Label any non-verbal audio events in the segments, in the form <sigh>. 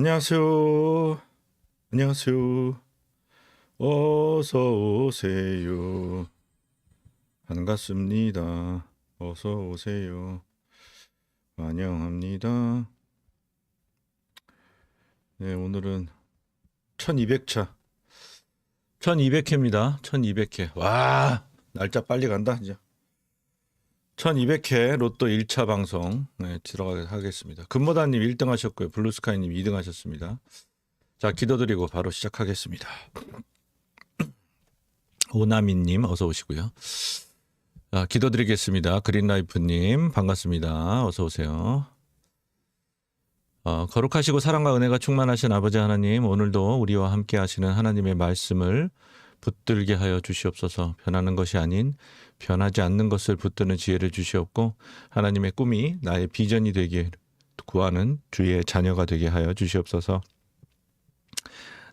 안녕하세요. 안녕하세요. 어서 오세요. 반갑습니다. 어서 오세요. 환영합니다. 네, 오늘은 1200차. 1200회입니다. 1200회. 와, 날짜 빨리 간다, 이제. 1200회 로또 1차 방송 네, 들어가겠습니다. 금모다님 1등 하셨고요. 블루스카이님 2등 하셨습니다. 자, 기도드리고 바로 시작하겠습니다. 오나미님 어서 오시고요. 자, 기도드리겠습니다. 그린라이프님 반갑습니다. 어서 오세요. 어, 거룩하시고 사랑과 은혜가 충만하신 아버지 하나님 오늘도 우리와 함께 하시는 하나님의 말씀을 붙들게 하여 주시옵소서 변하는 것이 아닌 변하지 않는 것을 붙드는 지혜를 주시옵고 하나님의 꿈이 나의 비전이 되게 구하는 주의 자녀가 되게 하여 주시옵소서.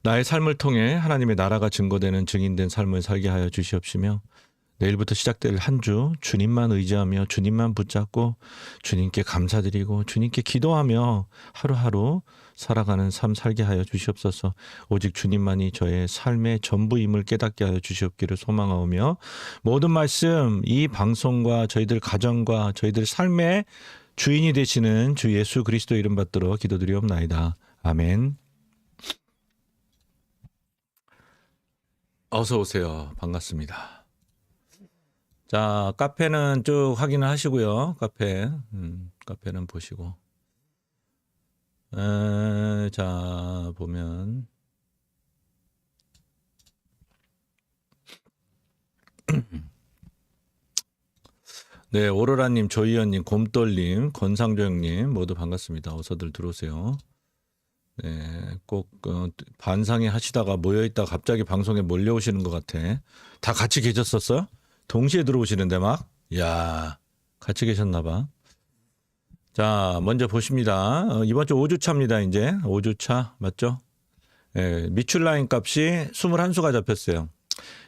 나의 삶을 통해 하나님의 나라가 증거되는 증인된 삶을 살게 하여 주시옵시며 내일부터 시작될 한 주 주님만 의지하며 주님만 붙잡고 주님께 감사드리고 주님께 기도하며 하루하루 살아가는 삶 살게 하여 주시옵소서. 오직 주님만이 저의 삶의 전부임을 깨닫게 하여 주시옵기를 소망하오며 모든 말씀 이 방송과 저희들 가정과 저희들 삶의 주인이 되시는 주 예수 그리스도 이름 받들어 기도드리옵나이다. 아멘. 어서 오세요. 반갑습니다. 자, 카페는 쭉 확인을 하시고요. 카페, 음, 카페는 보시고. 에, 자, 보면. <clears throat> 네, 오로라님, 조희연님, 곰돌님, 권상조형님 모두 반갑습니다. 어서들 들어오세요. 네, 꼭 어, 반상회 하시다가 모여 있다가 갑자기 방송에 몰려오시는 것 같아. 다 같이 계셨었어요? 동시에 들어오시는데 막, 야, 같이 계셨나 봐. 자, 먼저 보십니다. 어, 이번 주 5주차입니다, 이제. 5주차, 맞죠? 예, 미출 라인 값이 21수가 잡혔어요.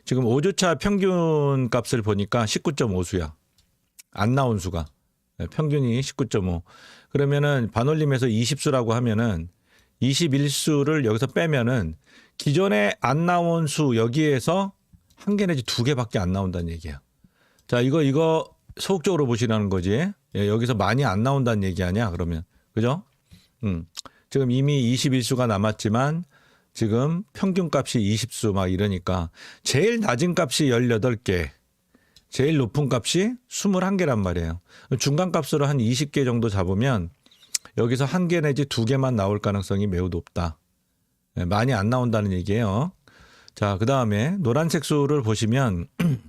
지금 5주차 평균 값을 보니까 19.5수야. 안 나온 수가. 예, 평균이 19.5. 그러면은 반올림에서 20수라고 하면은 21수를 여기서 빼면은 기존에 안 나온 수 여기에서 한 개 내지 두 개밖에 안 나온다는 얘기야. 자, 이거 이거 소극적으로 보시라는 거지. 예, 여기서 많이 안 나온다는 얘기 아니야, 그러면. 그죠? 음. 지금 이미 21수가 남았지만 지금 평균 값이 20수 막 이러니까 제일 낮은 값이 18개. 제일 높은 값이 21개란 말이에요. 중간 값으로 한 20개 정도 잡으면 여기서 한 개 내지 두 개만 나올 가능성이 매우 높다. 예, 많이 안 나온다는 얘기예요. 자, 그 다음에 노란색 수를 보시면 <clears throat>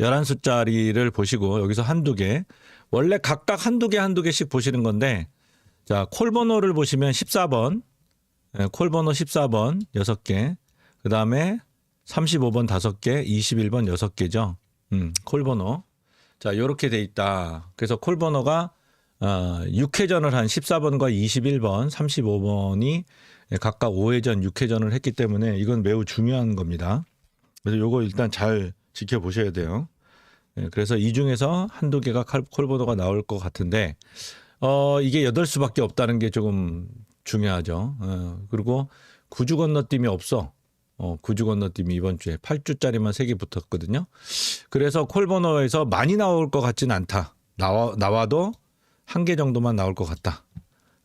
11수짜리를 보시고 여기서 한두 개. 원래 각각 한두 개, 한두 개씩 보시는 건데 자, 콜 번호를 보시면 14번. 예, 콜번호 14번 6개. 그 다음에 35번 5개, 21번 6개죠. 음, 콜 번호. 자, 요렇게 돼 있다. 그래서 콜 번호가 어, 6회전을 한 14번과 21번, 35번이 각각 5회전, 6회전을 했기 때문에 이건 매우 중요한 겁니다. 그래서 요거 일단 잘 지켜보셔야 돼요. 예, 그래서 이 중에서 한두 개가 칼- 콜보도가 나올 것 같은데, 어, 이게 8수밖에 없다는 게 조금 중요하죠. 어, 그리고 구주 건너뛰이 없어. 어, 구주 건너뛰이 이번 주에 8주짜리만 3개 붙었거든요. 그래서 콜번호에서 많이 나올 것 같진 않다. 나와, 나와도 한 개 정도만 나올 것 같다.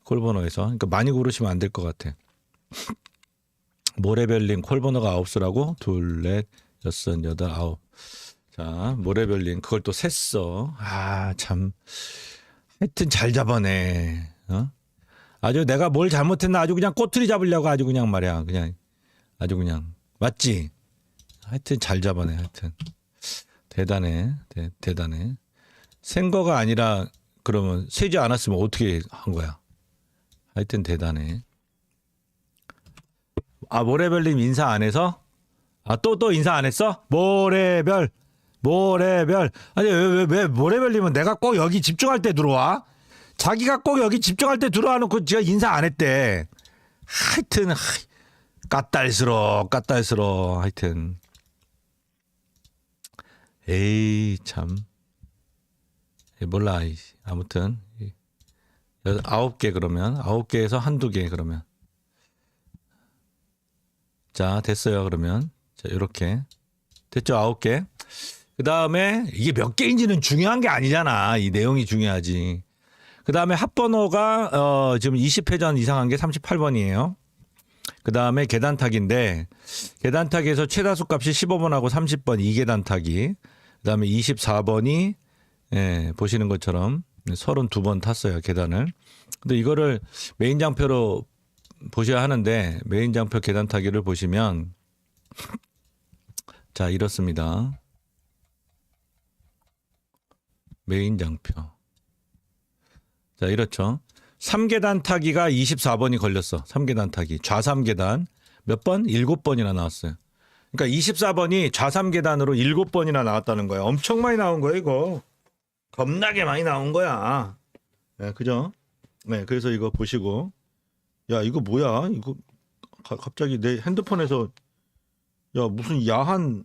콜번호에서. 그러니까 많이 고르시면 안 될 것 같아. 모래별님 콜번호가 아홉 수라고 둘, 넷, 여섯, 여덟, 아홉. 자, 모래별님 그걸 또 셌어. 아, 참. 하여튼 잘 잡아내. 어? 아주 내가 뭘 잘못했나 아주 그냥 꼬투리 잡으려고 아주 그냥 말이야. 그냥 아주 그냥 맞지? 하여튼 잘 잡아내. 하여튼 대단해. 대, 대단해. 센 거가 아니라 그러면 세지 않았으면 어떻게 한 거야? 하여튼 대단해. 아 모래별님 인사 안 해서? 아 또 또 인사 안 했어? 모래별 모래별. 아니 왜 왜 왜 모래별님은 내가 꼭 여기 집중할 때 들어와? 자기가 꼭 여기 집중할 때 들어와 놓고 제가 인사 안 했대. 하여튼 하이, 까딸스러 까딸스러 하여튼. 에이 참. 예, 몰라 이, 아무튼 여- 아홉 개 그러면 아홉 개에서 한두 개 그러면. 자 됐어요 그러면 자 이렇게 됐죠 아홉 개. 그 다음에 이게 몇 개인지는 중요한 게 아니잖아 이 내용이 중요하지. 그 다음에 합번호가 어 지금 20회 전 이상한 게 38번이에요. 그 다음에 계단 타기인데 계단 타기에서 최다수 값이 15번하고 30번 2계단 타기. 그 다음에 24번이 예, 보시는 것처럼 32번 탔어요 계단을. 근데 이거를 메인 장표로 보셔야 하는데 메인 장표 계단 타기를 보시면 자 이렇습니다. 메인 장표. 자 이렇죠. 3계단 타기가 24번이 걸렸어. 3계단 타기. 좌3계단 몇 번? 7번이나 나왔어요. 그러니까 24번이 좌3계단으로 7번이나 나왔다는 거야. 엄청 많이 나온 거야, 이거. 겁나게 많이 나온 거야. 네, 그죠? 네, 그래서 이거 보시고 야, 이거 뭐야? 이거 가- 갑자기 내 핸드폰에서 야, 무슨 야한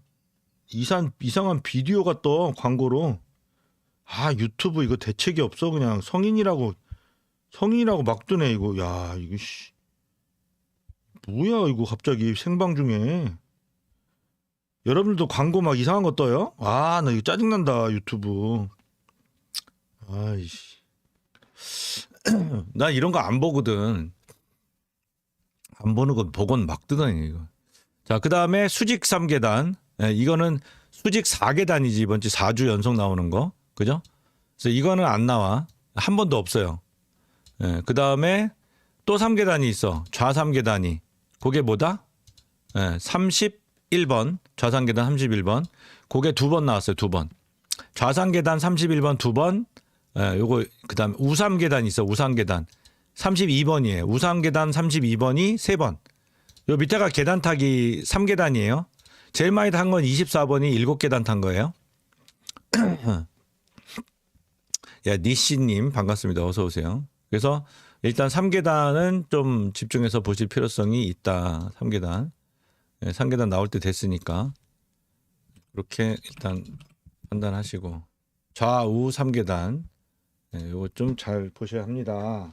이상 이상한 비디오가 떠 광고로. 아, 유튜브 이거 대책이 없어. 그냥 성인이라고 성인이라고 막 뜨네 이거. 야, 이거 씨. 뭐야, 이거 갑자기 생방 중에. 여러분들도 광고 막 이상한 거 떠요? 아, 나 이거 짜증난다, 유튜브. 아이씨. <clears throat> 나 이런 거 안 보거든. 안 보는 거 보곤 막 뜨다니, 이거. 자, 그 다음에 수직 3계단. 예, 이거는 수직 4계단이지, 이번 주 4주 연속 나오는 거. 그죠? 그래서 이거는 안 나와. 한 번도 없어요. 예, 그 다음에 또 3계단이 있어. 좌 3계단이. 그게 뭐다? 예, 31번. 좌상계단 31번. 그게 두 번 나왔어요. 두 번. 좌상계단 31번 두 번. 예, 요거 그다음에 우삼계단 있어. 우삼계단. 32번이에요. 우삼계단 32번이 세 번. 요 밑에가 계단 타기 3계단이에요. 제일 많이 탄 건 24번이 7계단 탄 거예요. <clears throat> 야, 니씨님 반갑습니다. 어서 오세요. 그래서 일단 3계단은 좀 집중해서 보실 필요성이 있다. 3계단. 예, 3계단 나올 때 됐으니까. 그렇게 일단 판단하시고. 좌우 3계단. 예, 요거 좀 잘 보셔야 합니다.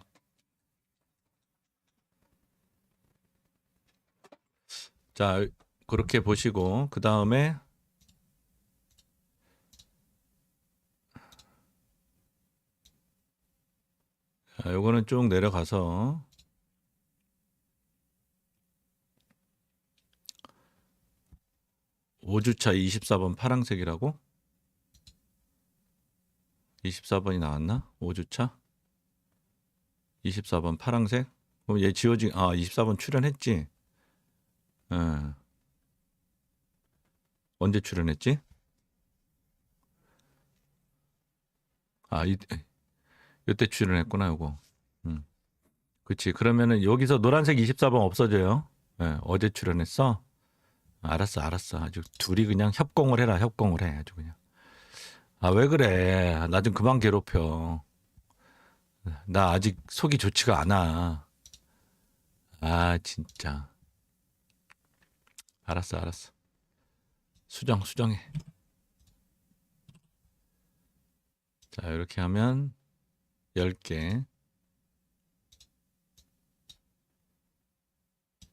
자, 그렇게 보시고, 그 다음에 자, 요거는 쭉 내려가서 오주차 24번 파랑색이라고? 24번이 나왔나? 5주차? 24번 파랑색? 그럼 얘 지워지, 아, 24번 출연했지? 예. 언제 출연했지? 아, 이, 이때 출연했구나, 요거. 음. 그치. 그러면은 여기서 노란색 24번 없어져요. 예, 어제 출연했어? 알았어, 알았어. 아주 둘이 그냥 협공을 해라, 협공을 해. 아주 그냥. 아, 왜 그래. 나 좀 그만 괴롭혀. 나 아직 속이 좋지가 않아. 아, 진짜. 알았어, 알았어. 수정, 수정해. 자, 이렇게 하면 10개.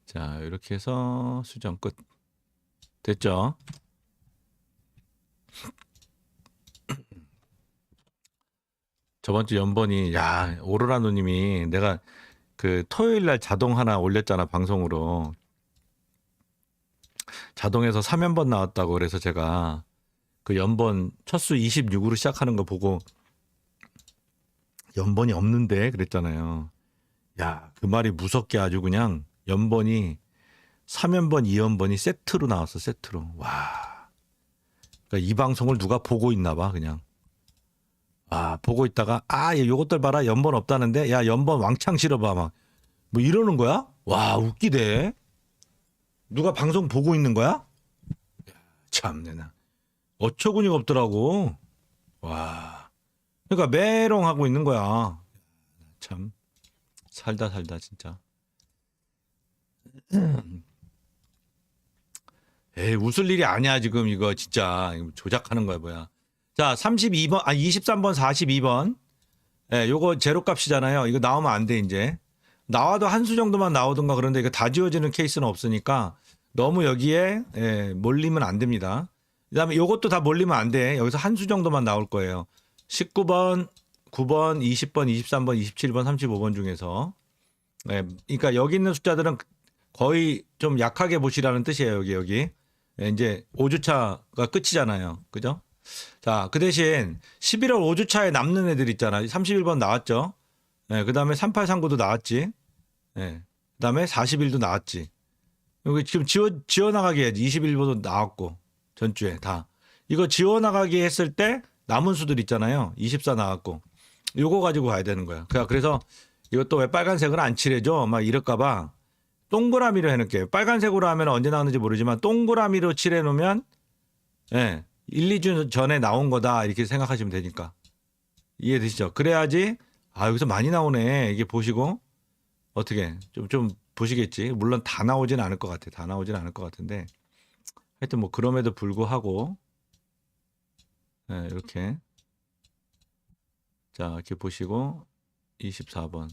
자, 이렇게 해서 수정 끝. 됐죠? <clears throat> 저번 주 연번이 야 오로라 누님이 내가 그 토요일 날 자동 하나 올렸잖아 방송으로 자동에서 3연번 나왔다고 그래서 제가 그 연번 첫수 26으로 시작하는 거 보고 연번이 없는데 그랬잖아요. 야 그 말이 무섭게 아주 그냥 연번이 3연번, 2연번이 세트로 나왔어 세트로 와. 그러니까 이 방송을 누가 보고 있나 봐 그냥. 아 보고 있다가 아 얘 요것들 봐라 연번 없다는데 야 연번 왕창 실어 봐 막 뭐 이러는 거야? 와 웃기대. 누가 방송 보고 있는 거야? 참내 나 어처구니가 없더라고. 와. 그러니까 메롱 하고 있는 거야. 참 살다 살다 진짜. <clears throat> 에이 웃을 일이 아니야 지금 이거 진짜 조작하는 거야 뭐야. 자 32번 아 23번 42번 예, 요거 제로 값이잖아요. 이거 나오면 안 돼, 이제. 나와도 한 수 정도만 나오든가 그런데 이거 다 지워지는 케이스는 없으니까 너무 여기에 예, 몰리면 안 됩니다. 그다음에 요것도 다 몰리면 안 돼. 여기서 한 수 정도만 나올 거예요. 19번, 9번, 20번, 23번, 27번, 35번 중에서. 예, 그러니까 여기 있는 숫자들은 거의 좀 약하게 보시라는 뜻이에요. 여기 여기. 예, 이제 5주차가 끝이잖아요. 그죠? 자, 그 대신 11월 5주차에 남는 애들 있잖아. 31번 나왔죠. 예, 그 다음에 3839도 나왔지. 예. 그다음에 41도 나왔지. 여기 지금 지워 지워 나가게 해야지. 21번도 나왔고 전주에 다. 이거 지워 나가게 했을 때 남은 수들 있잖아요. 24 나왔고. 요거 가지고 가야 되는 거야. 그냥 그래서 이것도 왜 빨간색을 안 칠해줘? 막 이럴까 봐 동그라미로 해 놓을게요. 빨간색으로 하면 언제 나오는지 모르지만 동그라미로 칠해 놓으면 예. 1, 2주 전에 나온 거다 이렇게 생각하시면 되니까 이해되시죠? 그래야지 아 여기서 많이 나오네 이게 보시고 어떻게 좀 좀 보시겠지? 물론 다 나오진 않을 것 같아. 다 나오진 않을 것 같은데. 하여튼 뭐 그럼에도 불구하고 네, 이렇게. 자 이렇게 보시고 24번.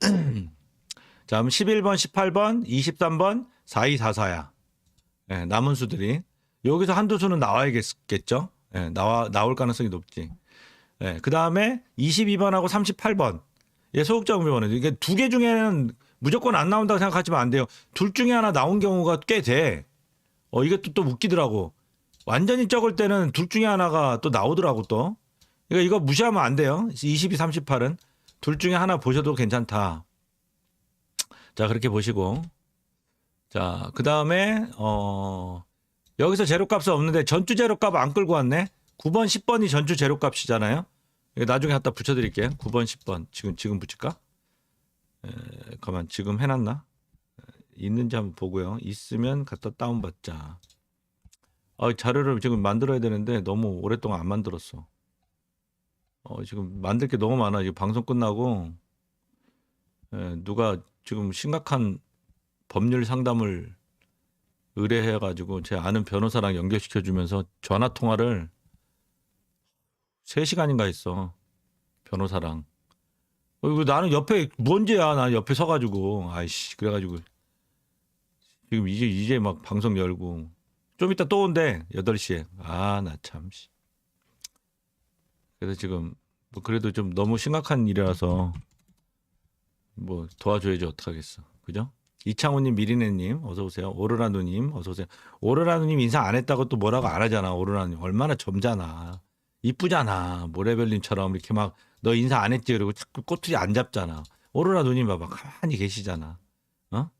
<clears throat> 자 그럼 11번 18번 23번 4244야. 네, 남은 수들이. 여기서 한두 수는 나와야겠죠. 예, 나와 나올 가능성이 높지. 예, 그 다음에 22번하고 38번. 예, 소극적 비번은 이게 두 개 중에는 무조건 안 나온다고 생각하시면 안 돼요. 둘 중에 하나 나온 경우가 꽤 돼. 어, 이게 또, 또 웃기더라고. 완전히 적을 때는 둘 중에 하나가 또 나오더라고 또. 그러니까 이거 무시하면 안 돼요. 22, 38은 둘 중에 하나 보셔도 괜찮다. 자, 그렇게 보시고. 자, 그 다음에, 어, 여기서 제로값은 없는데 전주 제로값 안 끌고 왔네. 9번, 10번이 전주 제로값이잖아요. 나중에 갖다 붙여드릴게요. 9번, 10번. 지금, 지금 붙일까? 에, 가만, 지금 해놨나? 에, 있는지 한번 보고요. 있으면 갖다 다운받자. 아, 자료를 지금 만들어야 되는데 너무 오랫동안 안 만들었어. 어, 지금 만들 게 너무 많아. 이거 방송 끝나고, 에, 누가 지금 심각한 법률 상담을 의뢰해가지고 제 아는 변호사랑 연결시켜주면서 전화 통화를 3시간인가 했어. 변호사랑. 어, 이거 나는 옆에 뭔지야. 나 옆에 서 가지고 아이씨 그래 가지고 지금 이제 이제 막 방송 열고 좀 이따 또 온대 8시에. 아 나 참. 씨. 그래서 지금 뭐 그래도 좀 너무 심각한 일이라서 뭐 도와줘야지 어떡하겠어. 그죠? 이창호님, 미리네님, 어서 오세요. 오로라누님, 어서 오세요. 오로라누님 인사 안 했다고 또 뭐라고 안 하잖아. 오로라누님 얼마나 점잖아, 이쁘잖아. 모래별님처럼 이렇게 막 너 인사 안 했지 그리고 자꾸 꼬투리 안 잡잖아. 오로라 누님 봐봐 가만히 계시잖아. 어?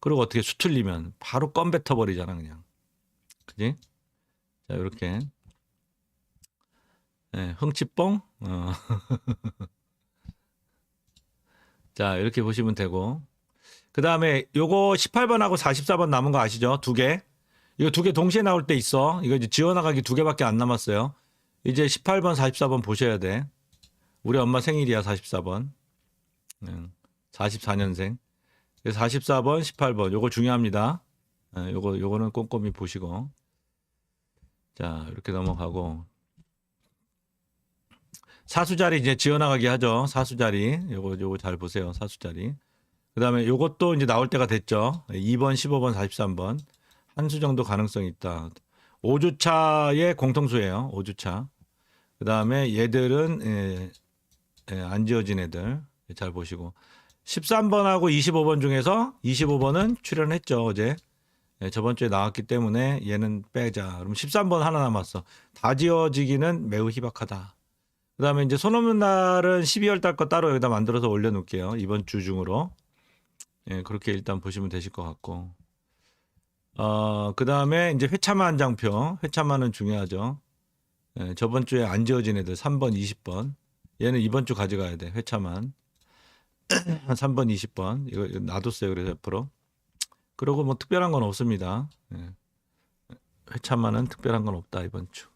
그리고 어떻게 수틀리면 바로 껌 뱉어 버리잖아 그냥. 그지? 자 이렇게. 네, 흥치뽕. 어. <laughs> 자 이렇게 보시면 되고. 그 다음에 요거 18번하고 44번 남은 거 아시죠? 두 개. 이거 두 개 동시에 나올 때 있어. 이거 이제 지워나가기 두 개밖에 안 남았어요. 이제 18번, 44번 보셔야 돼. 우리 엄마 생일이야, 44번. 응. 44년생. 44번, 18번. 요거 중요합니다. 예, 요거, 요거는 꼼꼼히 보시고. 자, 이렇게 넘어가고. 사수자리 이제 지어나가게 하죠. 사수자리. 요거, 요거 잘 보세요. 사수자리. 그 다음에 요것도 이제 나올 때가 됐죠. 2번, 15번, 43번. 한 수 정도 가능성이 있다. 5주차의 공통수예요. 5주차. 그 다음에 얘들은 예, 예, 안 지어진 애들. 잘 보시고. 13번하고 25번 중에서 25번은 출연했죠. 어제. 예, 저번 주에 나왔기 때문에 얘는 빼자. 그럼 13번 하나 남았어. 다 지어지기는 매우 희박하다. 그 다음에 이제 손 없는 날은 12월 달 거 따로 여기다 만들어서 올려놓을게요. 이번 주 중으로. 예, 그렇게 일단 보시면 되실 것 같고. 어, 그 다음에 이제 회차만 한 장표. 회차만은 중요하죠. 예, 저번 주에 안 지어진 애들 3번, 20번. 얘는 이번 주 가져가야 돼. 회차만. <clears throat> 3번, 20번. 이거 놔뒀어요. 그래서 옆으로. 그러고 뭐 특별한 건 없습니다. 예. 회차만은 특별한 건 없다. 이번 주.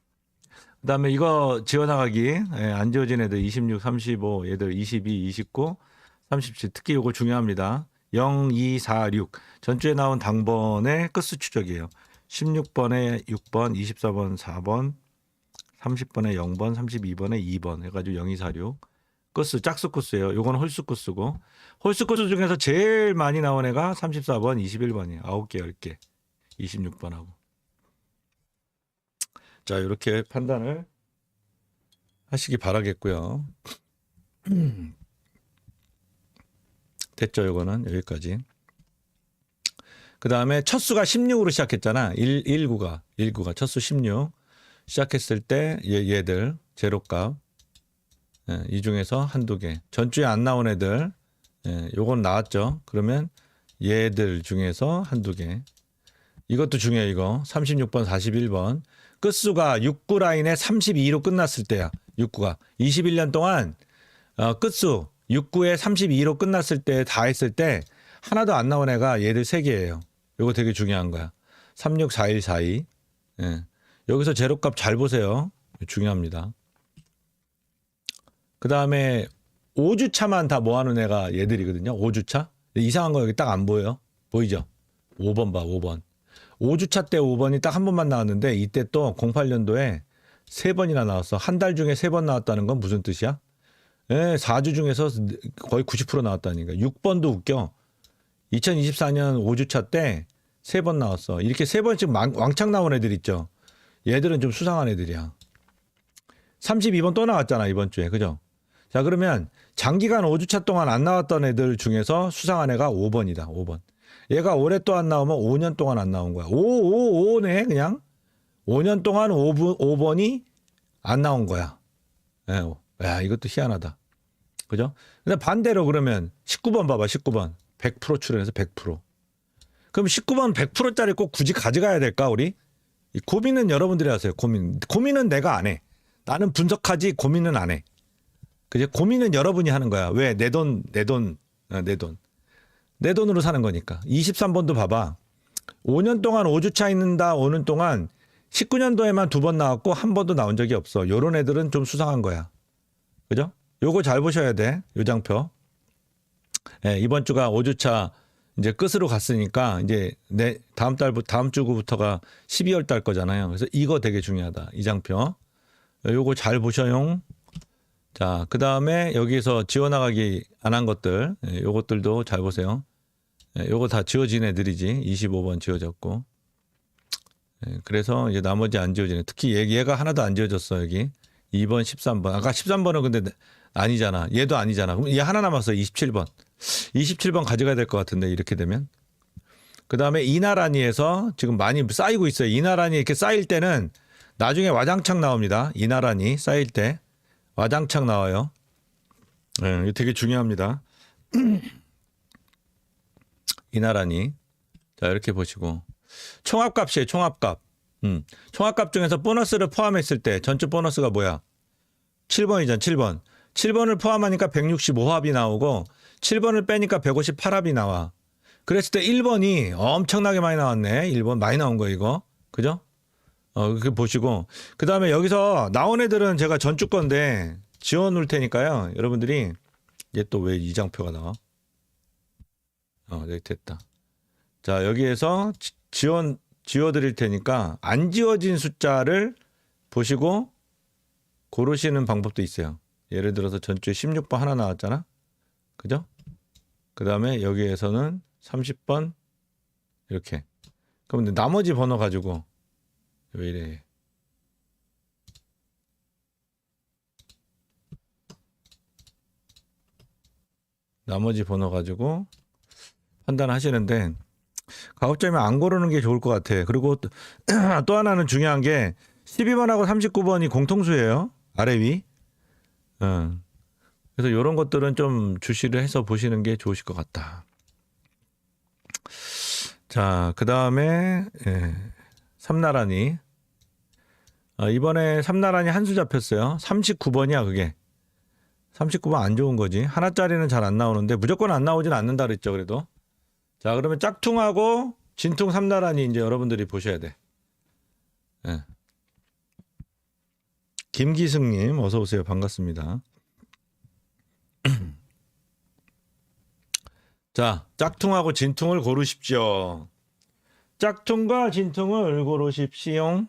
그 다음에 이거 지어나가기. 예, 안 지어진 애들 26, 35, 얘들 22, 29, 37. 특히 이거 중요합니다. 0, 2, 4, 6. 전주에 나온 당번의 끝수 추적이에요. 16번에 6번, 24번 4번, 30번에 0번, 32번에 2번 해가지고 0246 코스 짝수 코스예요. 요건 홀수 코스고 홀수 코스 중에서 제일 많이 나온 애가 34번, 21번이에요. 9개, 10개. 26번하고. 자, 이렇게 판단을 하시기 바라겠고요. <clears throat> 됐죠, 요거는 여기까지. 그 다음에 첫 수가 16으로 시작했잖아. 1, 19가, 19가 첫 수 16. 시작했을 때 얘, 얘들, 제로값. 예, 이 중에서 한두 개. 전주에 안 나온 애들, 예, 요건 나왔죠. 그러면 얘들 중에서 한두 개. 이것도 중요해, 이거. 36번, 41번. 끝수가 6구 라인에 32로 끝났을 때야. 6구가. 21년 동안 어, 끝수 6구에 32로 끝났을 때 다 했을 때 하나도 안 나온 애가 얘들 세 개예요. 요거 되게 중요한 거야. 36, 41, 42. 예. 여기서 제로값 잘 보세요. 중요합니다. 그 다음에 5주차만 다 모아놓은 애가 얘들이거든요. 5주차. 이상한 거 여기 딱 안 보여요. 보이죠? 5번 봐, 5번. 5주차 때 5번이 딱 한 번만 나왔는데 이때 또 08년도에 세 번이나 나왔어. 한 달 중에 세번 나왔다는 건 무슨 뜻이야? 예, 4주 중에서 거의 90% 나왔다니까. 6번도 웃겨. 2024년 5주차 때세번 나왔어. 이렇게 세 번씩 망- 왕창 나온 애들 있죠. 얘들은 좀 수상한 애들이야. 32번 또 나왔잖아, 이번 주에. 그죠? 자, 그러면 장기간 5주차 동안 안 나왔던 애들 중에서 수상한 애가 5번이다, 5번. 얘가 올해 또 안 나오면 5년 동안 안 나온 거야. 5, 5, 5네, 그냥. 5년 동안 5번, 5번이 안 나온 거야. 예, 야, 이것도 희한하다. 그죠? 근데 반대로 그러면 19번 봐봐, 19번. 100% 출연해서 100%. 그럼 19번 100%짜리 꼭 굳이 가져가야 될까, 우리? 이 고민은 여러분들이 하세요, 고민. 고민은 내가 안 해. 나는 분석하지 고민은 안 해. 그제 고민은 여러분이 하는 거야. 왜? 내 돈, 내 돈, 어, 내 돈. 내 돈으로 사는 거니까. 23번도 봐봐. 5년 동안 5주차 있는다 오는 동안 19년도에만 두 번 나왔고 한 번도 나온 적이 없어. 요런 애들은 좀 수상한 거야. 그죠? 요거 잘 보셔야 돼. 요 장표. 예, 이번 주가 5주차 이제 끝으로 갔으니까 이제 내 다음 달부터 다음 주부터가 12월 달 거잖아요. 그래서 이거 되게 중요하다. 이 장표. 요거 잘 보셔용. 자, 그 다음에 여기서 지워 나가기 안 한 것들, 예, 요것들도 잘 보세요. 예, 요거 다 지워진 애들이지. 25번 지워졌고. 예, 그래서 이제 나머지 안 지워지네. 특히 얘, 얘가 하나도 안 지워졌어, 여기. 2번, 13번. 아까 13번은 근데 아니잖아. 얘도 아니잖아. 그럼 얘 하나 남았어. 27번. 27번 가져가야 될 것 같은데, 이렇게 되면. 그 다음에 이나란이에서 지금 많이 쌓이고 있어요. 이나란이 이렇게 쌓일 때는 나중에 와장창 나옵니다. 이나란이 쌓일 때. 와장창 나와요. 예, 이거 되게 중요합니다. <clears throat> 이나란이. 자, 이렇게 보시고. 총합값이에요, 총합값. 음. 총합값 중에서 보너스를 포함했을 때 전체 보너스가 뭐야? 7번이잖아, 7번. 7번을 포함하니까 165합이 나오고 7번을 빼니까 158합이 나와. 그랬을 때 1번이 엄청나게 많이 나왔네. 1번 많이 나온 거 이거. 그죠? 어, 그 보시고 그 다음에 여기서 나온 애들은 제가 전주 건데 지워 놓을 테니까요. 여러분들이 얘 또 왜 이장표가 나와? 어, 여기 됐다. 자, 여기에서 지- 지원 지워 드릴 테니까 안 지워진 숫자를 보시고 고르시는 방법도 있어요. 예를 들어서 전주에 16번 하나 나왔잖아. 그죠? 그 다음에 여기에서는 30번 이렇게. 그럼 나머지 번호 가지고 왜 이래? 나머지 번호 가지고 판단하시는데 가급적이면 안 고르는 게 좋을 것 같아. 그리고 또, <clears throat> 또 하나는 중요한 게 12번하고 39번이 공통수예요. 아래 위. 어. 그래서 이런 것들은 좀 주시를 해서 보시는 게 좋으실 것 같다. 자, 그 다음에 예, 삼나란이 아, 이번에 삼나란이 한수 잡혔어요. 39번이야 그게. 39번 안 좋은 거지. 하나짜리는 잘 안 나오는데 무조건 안 나오진 않는다 그랬죠. 그래도. 자 그러면 짝퉁하고 진퉁 삼나란이 이제 여러분들이 보셔야 돼. 예. 김기승님 어서 오세요. 반갑습니다. <clears throat> 자 짝퉁하고 진퉁을 고르십시오. 짝퉁과 진퉁을 고르십시오.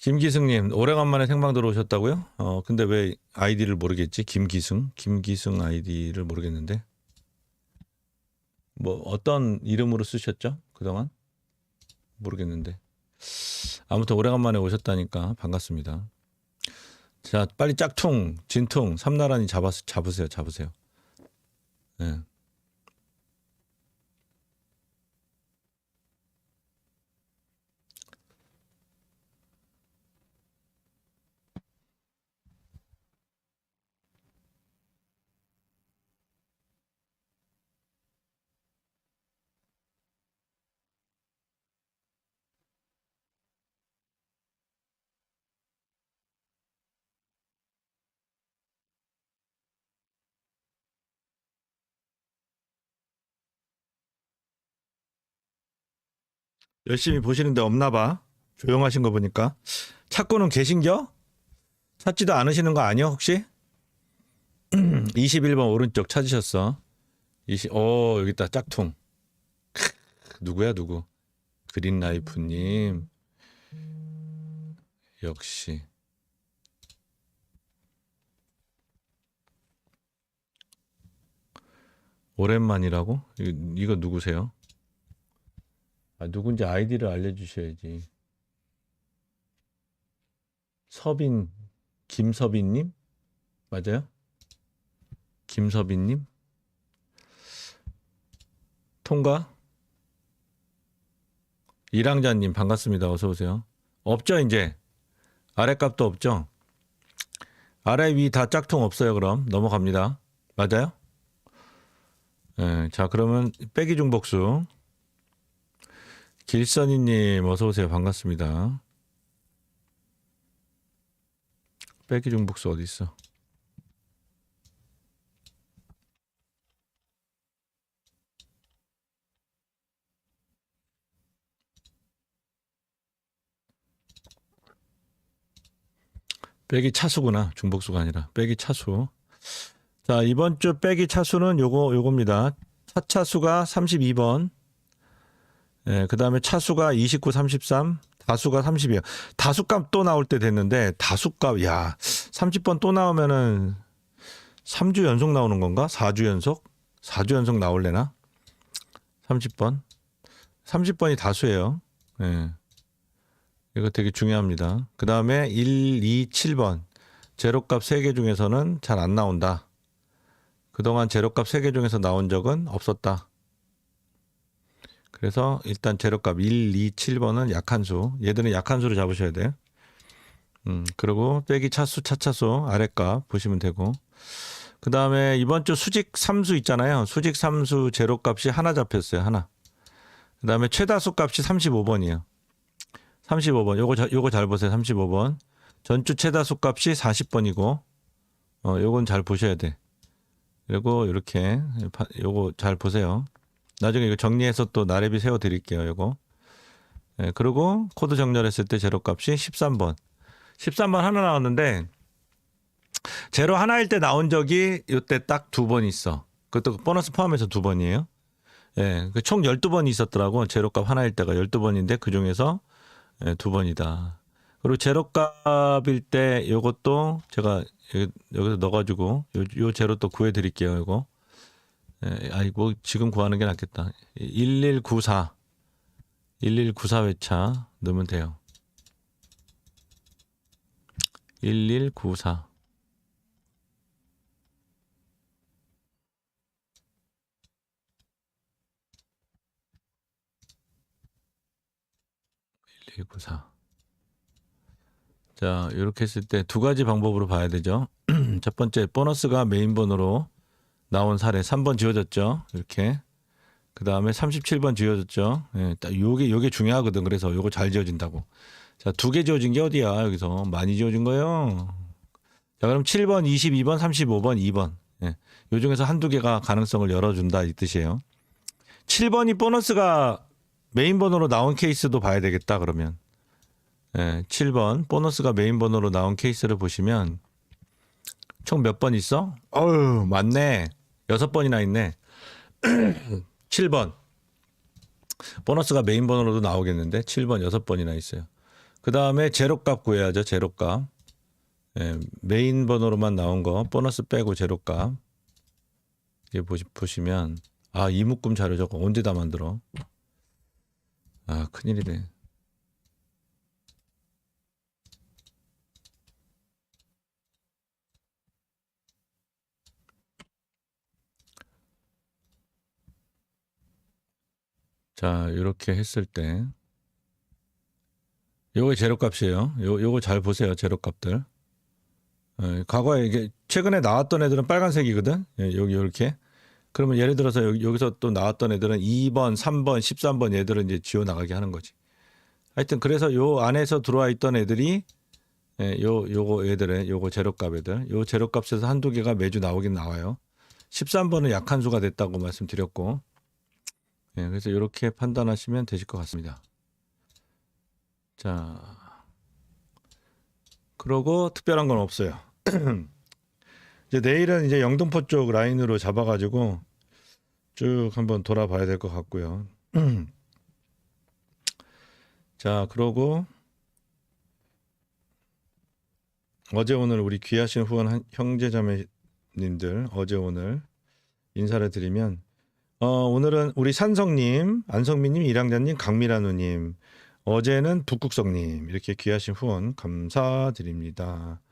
김기승님 오래간만에 생방 들어오셨다고요? 어 근데 왜 아이디를 모르겠지? 김기승, 김기승 아이디를 모르겠는데 뭐 어떤 이름으로 쓰셨죠? 그동안 모르겠는데 아무튼 오래간만에 오셨다니까 반갑습니다. 자 빨리 짝퉁, 진퉁, 삼나란히 잡아 잡으세요, 잡으세요. 예. 열심히 보시는데 없나 봐. 조용하신 거 보니까. 찾고는 계신겨? 찾지도 않으시는 거 아니요, 혹시? <clears throat> 21번 오른쪽 찾으셨어. 20, 오, 여기 있다. 짝퉁. 크, 누구야, 누구? 그린라이프님. 역시. 오랜만이라고? 이거, 이거 누구세요? 아, 누군지 아이디를 알려주셔야지. 서빈, 김서빈님? 맞아요? 김서빈님? 통과? 이랑자님 반갑습니다. 어서 오세요. 없죠 이제 아래값도 없죠. 아래 위 다 짝퉁 없어요. 그럼 넘어갑니다. 맞아요? 네, 자 그러면 빼기 중복수 길선이님 어서 오세요. 반갑습니다. 빼기 중복수 어디 있어? 빼기 차수구나. 중복수가 아니라 빼기 차수. 자, 이번 주 빼기 차수는 요거 요겁니다. 차차수가 32번. 예, 그다음에 차수가 29, 33, 다수가 30이에요. 다수값 또 나올 때 됐는데 다수값 야, 30번 또 나오면은 3주 연속 나오는 건가? 4주 연속? 4주 연속 나올래나? 30번. 30번이 다수예요. 예. 이거 되게 중요합니다. 그 다음에 1, 2, 7번. 제로값 3개 중에서는 잘 안 나온다. 그동안 제로값 3개 중에서 나온 적은 없었다. 그래서 일단 제로값 1, 2, 7번은 약한 수. 얘들은 약한 수로 잡으셔야 돼요. 음, 그리고 빼기 차수, 차차수 아래값 보시면 되고. 그 다음에 이번 주 수직 3수 있잖아요. 수직 3수 제로값이 하나 잡혔어요. 하나. 그 다음에 최다수 값이 35번이에요. 35번. 요거, 자- 요거 잘 보세요. 35번. 전주 최다수 값이 40번이고, 어, 요건 잘 보셔야 돼. 그리고 이렇게, 바- 요거 잘 보세요. 나중에 이거 정리해서 또 나래비 세워 드릴게요. 요거. 예, 그리고 코드 정렬했을 때 제로 값이 13번. 13번 하나 나왔는데, 제로 하나일 때 나온 적이 요때 딱 두 번 있어. 그것도 보너스 포함해서 두 번이에요. 예, 그총 12번이 있었더라고. 제로값 하나일 때가 12번인데 그 중에서 예, 두 번이다. 그리고 제로값일 때 요것도 제가 여기- 여기서 넣어가지고 요, 요 제로 또 구해드릴게요. 이거. 예, 아이고 지금 구하는 게 낫겠다. 1194 1194 회차 넣으면 돼요. 1194 1194 자, 이렇게 했을 때 두 가지 방법으로 봐야 되죠. <clears throat> 첫 번째, 보너스가 메인 번호로 나온 사례 3번 지워졌죠. 이렇게. 그 다음에 37번 지워졌죠. 예, 딱 요게, 요게 중요하거든. 그래서 요거 잘 지워진다고. 자, 두 개 지워진 게 어디야, 여기서. 많이 지워진 거예요. 자, 그럼 7번, 22번, 35번, 2번. 예, 요 중에서 한두 개가 가능성을 열어준다, 이 뜻이에요. 7번이 보너스가 메인 번호로 나온 케이스도 봐야 되겠다, 그러면. 예, 7번 보너스가 메인 번호로 나온 케이스를 보시면 총 몇 번 있어? 어우 많네. 여섯 번이나 있네. <clears throat> 7번 보너스가 메인 번호로도 나오겠는데 7번 여섯 번이나 있어요. 그 다음에 제로값 구해야죠. 제로값. 예, 메인 번호로만 나온 거 보너스 빼고 제로값. 이게 보시, 보시면 아 이묶음 자료 저거 언제 다 만들어? 아 큰일이네. 자 이렇게 했을 때 요게 제로값이에요. 요 요거 잘 보세요. 제로값들. 예, 과거에 이게 최근에 나왔던 애들은 빨간색이거든. 예, 여기 이렇게. 그러면 예를 들어서 여기, 여기서 또 나왔던 애들은 2번, 3번, 13번 얘들은 이제 지워 나가게 하는 거지. 하여튼 그래서 요 안에서 들어와 있던 애들이 예, 요 요거 애들은 요거 제로값 애들. 요 제로값에서 한두 개가 매주 나오긴 나와요. 13번은 약한 수가 됐다고 말씀드렸고. 예, 그래서 이렇게 판단하시면 되실 것 같습니다. 자. 그러고 특별한 건 없어요. <clears throat> 이제 내일은 이제 영등포 쪽 라인으로 잡아가지고 쭉 한번 돌아봐야 될 것 같고요. <clears throat> 자, 그러고 어제 오늘 우리 귀하신 후원 한- 형제자매님들 어제 오늘 인사를 드리면 어, 오늘은 우리 산성님, 안성민님, 이랑자님, 강미라누님, 어제는 북국성님 이렇게 귀하신 후원 감사드립니다.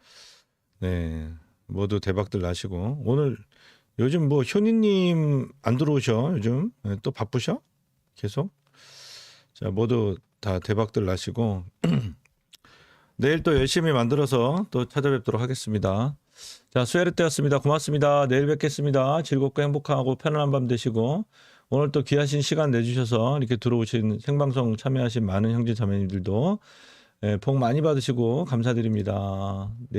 네, 모두 대박들 나시고. 오늘 요즘 뭐 효니님 안 들어오셔? 요즘? 네, 또 바쁘셔? 계속? 자 모두 다 대박들 나시고. <clears throat> 내일 또 열심히 만들어서 또 찾아뵙도록 하겠습니다. 자 수혜를 때였습니다. 고맙습니다. 내일 뵙겠습니다. 즐겁고 행복하고 편안한 밤 되시고 오늘 또 귀하신 시간 내주셔서 이렇게 들어오신 생방송 참여하신 많은 형제 자매님들도 예, 복 많이 받으시고 감사드립니다. 내일